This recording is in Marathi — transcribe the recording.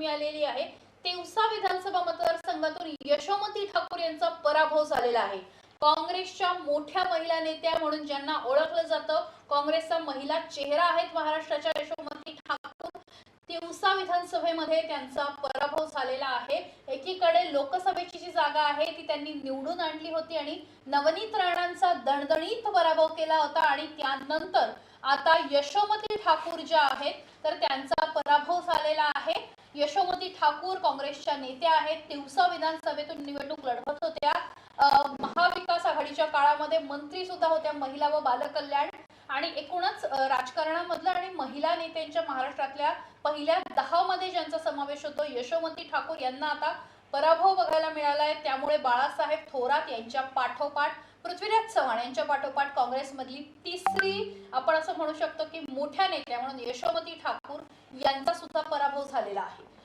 बातमी आलेली आहे. तेवसा विधानसभा मतदारसंघातून यशोमती ठाकूर यांचा पराभव झालेला आहे. काँग्रेसच्या मोठ्या महिला नेत्या म्हणून ज्यांना ओळखलं जातं काँग्रेसचा महिला चेहरा आहेत महाराष्ट्राच्या यशोमती ठाकूर. तिवसा विधानसभेमध्ये त्यांचा पराभव झालेला आहे. एकीकडे लोकसभेची जी जागा आहे ती त्यांनी निवडून आणली होती आणि नवनीत राणांचा दणदणीत पराभव केला होता आणि त्यानंतर आता यशोमती ठाकूर ज्या आहेत तर त्यांचा पराभव झालेला आहे. यशोमती ठाकूर काँग्रेसच्या नेत्या आहेत. तिवसा विधानसभेतून निवडणूक लढवत होत्या. महाविकास आघाडीच्या काळामध्ये मंत्री सुद्धा होत्या महिला व बालकल्याण. आणि एकूणच राजकारणामधलं आणि महिला नेत्यांच्या महाराष्ट्रातल्या पहिल्या दहा मध्ये ज्यांचा समावेश होतो यशोमती ठाकूर यांना आता पराभव बघायला मिळाला आहे त्यामुळे बाळासाहेब थोरात यांच्या पाठोपाठ पृथ्वीराज चव्हाण यांच्या पाठोपाठ काँग्रेसमधली तिसरी आपण असं म्हणू शकतो की मोठ्या नेत्या म्हणून यशोमती ठाकूर यांचा सुद्धा पराभव झालेला आहे.